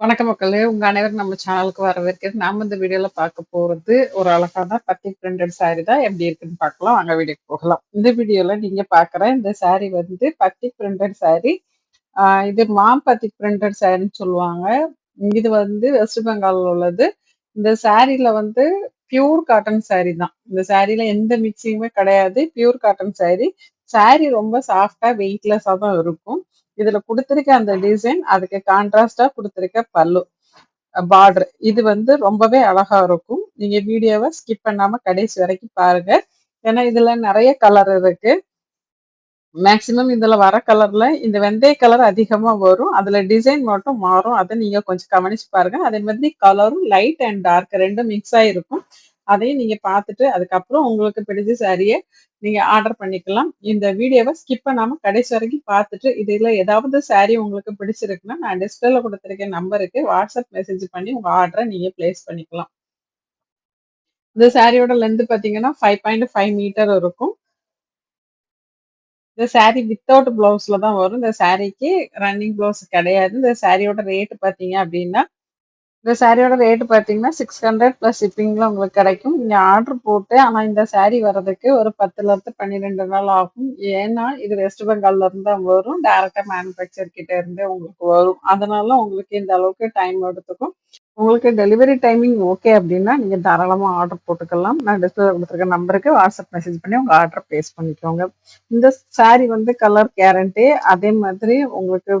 வணக்க மக்களே! உங்க அனைவரும் நம்ம சேனலுக்கு வரவேற்கிறது நாம இந்த வீடியோல பார்க்க போறது ஒரு அழகான பத்தி பிரிண்டட் சாரி தான். எப்படி இருக்குன்னு பார்க்கலாம். வாங்க வீடியோக்கு போகலாம். இந்த வீடியோல நீங்க பாக்குற இந்த சாரி வந்து பத்தி பிரிண்டட் சாரி. இது மாம் பத்தி பிரிண்டட் சாரின்னு சொல்லுவாங்க. இது வந்து வெஸ்ட் பெங்காலில் உள்ளது. இந்த சாரில வந்து பியூர் காட்டன் சாரி தான். இந்த சாரில எந்த மிக்சிங்குமே கிடையாது. Pure cotton sorry. சாரி ரொம்ப சாஃப்டா வெயிட்லெஸ்ஸா தான் இருக்கும். இதுல குடுத்திருக்க அந்த டிசைன், அதுக்கு கான்ட்ராஸ்டா கொடுத்திருக்க பல்லு. பார்டர். இது வந்து ரொம்பவே அழகா இருக்கும். நீங்க வீடியோவை ஸ்கிப் பண்ணாம கடைசி வரைக்கும் பாருங்க. ஏன்னா இதுல நிறைய கலர் இருக்கு. மேக்ஸிமம் இதுல வர கலர்ல இந்த வெந்தய கலர் அதிகமா வரும். அதுல டிசைன் மட்டும் மாறும். அதை நீங்க கொஞ்சம் கவனிச்சு பாருங்க. அதே மாதிரி கலரும் லைட் அண்ட் டார்க் ரெண்டும் மிக்ஸ் ஆயிருக்கும். அதையும் நீங்க பார்த்துட்டு, அதுக்கப்புறம் உங்களுக்கு பிடிச்ச சாரியை நீங்க ஆர்டர் பண்ணிக்கலாம். இந்த வீடியோவை ஸ்கிப் பண்ணாம கடைசி வரைக்கும் பார்த்துட்டு, இதுல ஏதாவது சாரீ உங்களுக்கு பிடிச்சிருக்குன்னா, நான் டிஸ்பிளேல கொடுத்துருக்க நம்பருக்கு வாட்ஸ்அப் மெசேஜ் பண்ணி உங்க ஆர்டரை நீங்க பிளேஸ் பண்ணிக்கலாம். இந்த சாரியோட லென்த் பார்த்தீங்கன்னா, 5.5 மீட்டர் இருக்கும். இந்த சாரீ வித்தவுட் ப்ளவுஸ்ல தான் வரும். இந்த சாரீக்கு ரன்னிங் ப்ளவுஸ் கிடையாது. இந்த சாரியோட ரேட் பார்த்தீங்க அப்படின்னா இந்த சாரியோட ரேட்டு பார்த்தீங்கன்னா, சிக்ஸ் ஹண்ட்ரட் ப்ளஸ் ஷிப்பிங்கில் உங்களுக்கு கிடைக்கும். நீங்கள் ஆர்டர் போட்டு ஆனால் இந்த சாரி வர்றதுக்கு ஒரு 10லருந்து 12 நாள் ஆகும். ஏன்னா, இது வெஸ்ட் பெங்கால்ல இருந்து தான் வரும். டேரெக்டாக மேனுஃபேக்சர் கிட்ட இருந்தே உங்களுக்கு வரும். அதனால உங்களுக்கு இந்த அளவுக்கு டைம் எடுத்துக்கும். உங்களுக்கு டெலிவரி டைமிங் ஓகே அப்படின்னா நீங்கள் தாராளமாக ஆர்டர் போட்டுக்கலாம். நான் டிஸ்பிளே கொடுத்துருக்க நம்பருக்கு வாட்ஸ்அப் மெசேஜ் பண்ணி உங்கள் ஆர்டர் ப்ளேஸ் பண்ணிக்கோங்க. இந்த சாரி வந்து கலர் கேரண்டி. அதே மாதிரி உங்களுக்கு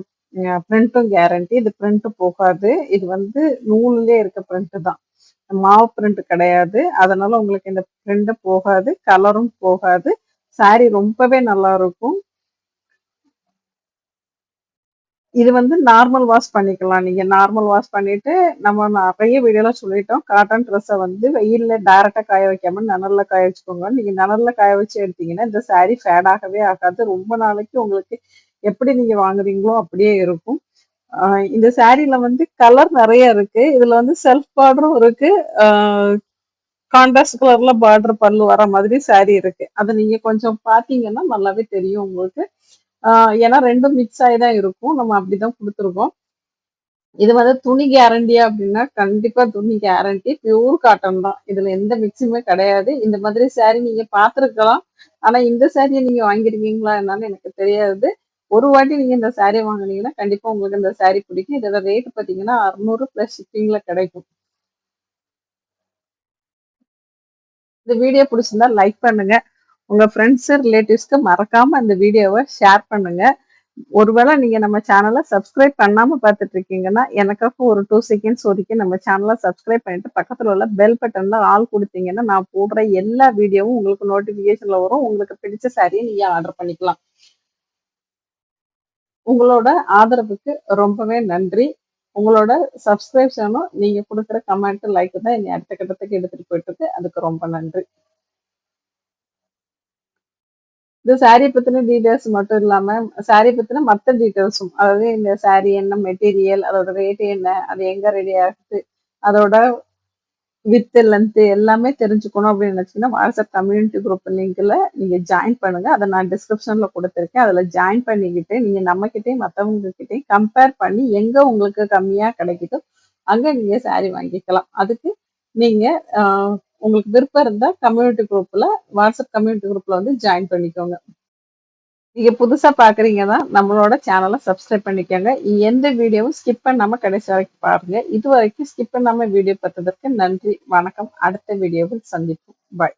பிரிண்ட்டும் கேரண்டி. இது பிரிண்ட் போகாது. இது வந்து நூலிலே இருக்க பிரிண்ட் தான். மாவு பிரிண்ட் கிடையாது. அதனால உங்களுக்கு இந்த பிரிண்ட் போகாது. கலரும் போகாது. சாரி ரொம்பவே நல்லா இருக்கும். இது வந்து நார்மல் வாஷ் பண்ணிக்கலாம். நீங்க நார்மல் வாஷ் பண்ணிட்டு, நம்ம நிறைய வீடியோல சொல்லிட்டோம். காட்டன் ட்ரெஸ்ஸை வந்து வெயில்ல டேரெக்டாக காய வைக்காம நிழல்ல காய வச்சுக்கோங்க. நீங்க நிழல்ல காய வச்சு எடுத்தீங்கன்னா, இந்த சாரி ஃபேட் ஆகவே ஆகாது. ரொம்ப நாளைக்கு உங்களுக்கு எப்படி நீங்க வாங்குறீங்களோ அப்படியே இருக்கும். இந்த சாரில வந்து கலர் நிறைய இருக்கு. இதுல வந்து செல்ஃப் பார்டரும் இருக்கு. கான்ட்ராஸ்ட் கலர்ல பார்டர் பல்லு வர மாதிரி சாரி இருக்கு. அதை நீங்க கொஞ்சம் பார்த்தீங்கன்னா, நல்லாவே தெரியும் உங்களுக்கு. ஆ ஏன்னா ரெண்டும் மிக்ஸ் ஆகி தான் இருக்கும். நம்ம அப்படிதான் குடுத்துருக்கோம். இது வந்து துணி கேரண்டியா அப்படின்னா கண்டிப்பா துணி கேரண்டி. பியூர் காட்டன் தான். இதுல எந்த மிக்ஸுமே கிடையாது. இந்த மாதிரி சாரி நீங்க பார்த்துருக்கலாம். ஆனா இந்த சாரியை நீங்க வாங்கியிருக்கீங்களா என்னன்னு எனக்கு தெரியாது. ஒரு வாட்டி நீங்க இந்த சாரி வாங்குனீங்கன்னா, கண்டிப்பா உங்களுக்கு இந்த சாரி பிடிக்கும். இதோட ரேட் பாத்தீங்கன்னா அறுநூறு பிளஸ் ஷிப்பிங்ல கிடைக்கும். இந்த வீடியோ பிடிச்சிருந்தா லைக் பண்ணுங்க. உங்கள் ஃப்ரெண்ட்ஸு ரிலேட்டிவ்ஸ்க்கு மறக்காம இந்த வீடியோவை ஷேர் பண்ணுங்க. ஒருவேளை நீங்கள் நம்ம சேனலை சப்ஸ்கிரைப் பண்ணாமல் பார்த்துட்டு இருக்கீங்கன்னா, எனக்காக ஒரு டூ செகண்ட்ஸ் ஒதுக்கி நம்ம சேனலை சப்ஸ்கிரைப் பண்ணிட்டு, பக்கத்தில் உள்ள பெல் பட்டனில் ஆள் கொடுத்தீங்கன்னா நான் போடுற எல்லா வீடியோவும் உங்களுக்கு நோட்டிஃபிகேஷனில் வரும். உங்களுக்கு பிடிச்ச சாரியை நீங்கள் ஆர்டர் பண்ணிக்கலாம். உங்களோட ஆதரவுக்கு ரொம்பவே நன்றி. உங்களோட சப்ஸ்கிரிப்ஷனும், நீங்கள் கொடுக்குற கமெண்ட், லைக்கு தான் என்னை அடுத்த கட்டத்துக்கு எடுத்துட்டு போயிட்டுருக்கு. அதுக்கு ரொம்ப நன்றி. இந்த சாரிய பத்தின டீட்டெயில்ஸ் மட்டும் இல்லாம, சாரிய பத்தின மற்ற டீட்டெயில்ஸும், அதாவது இந்த சாரி என்ன மெட்டீரியல், அதோட ரேட் என்ன, அது எங்க ரெடி ஆகுது, அதோட வித், லென்த்து எல்லாமே தெரிஞ்சுக்கணும் அப்படின்னு நினச்சிங்கன்னா வாட்ஸ்அப் கம்யூனிட்டி குரூப் லிங்க்ல நீங்க ஜாயின் பண்ணுங்க. அதை நான் டிஸ்கிரிப்ஷன்ல கொடுத்துருக்கேன் அதுல ஜாயின் பண்ணிக்கிட்டு, நீங்க நம்மகிட்டயும் மற்றவங்க கிட்டேயும் கம்பேர் பண்ணி, எங்க உங்களுக்கு கம்மியா கிடைக்குதோ, அங்க நீங்க சாரி வாங்கிக்கலாம். அதுக்கு நீங்க உங்களுக்கு விருப்பம் இருந்தா கம்யூனிட்டி குரூப்ல வாட்ஸ்அப் கம்யூனிட்டி குரூப்ல வந்து ஜாயின் பண்ணிக்கோங்க. நீங்க புதுசா பார்க்குறீங்கன்னா, நம்மளோட சேனல சப்ஸ்கிரைப் பண்ணிக்கோங்க. எந்த வீடியோவும் ஸ்கிப் பண்ணாம கடைசி வரைக்கும் பாருங்க. இதுவரைக்கும் ஸ்கிப் பண்ணாம வீடியோ பார்த்ததற்கு நன்றி. வணக்கம். அடுத்த வீடியோவில் சந்திப்போம். பாய்.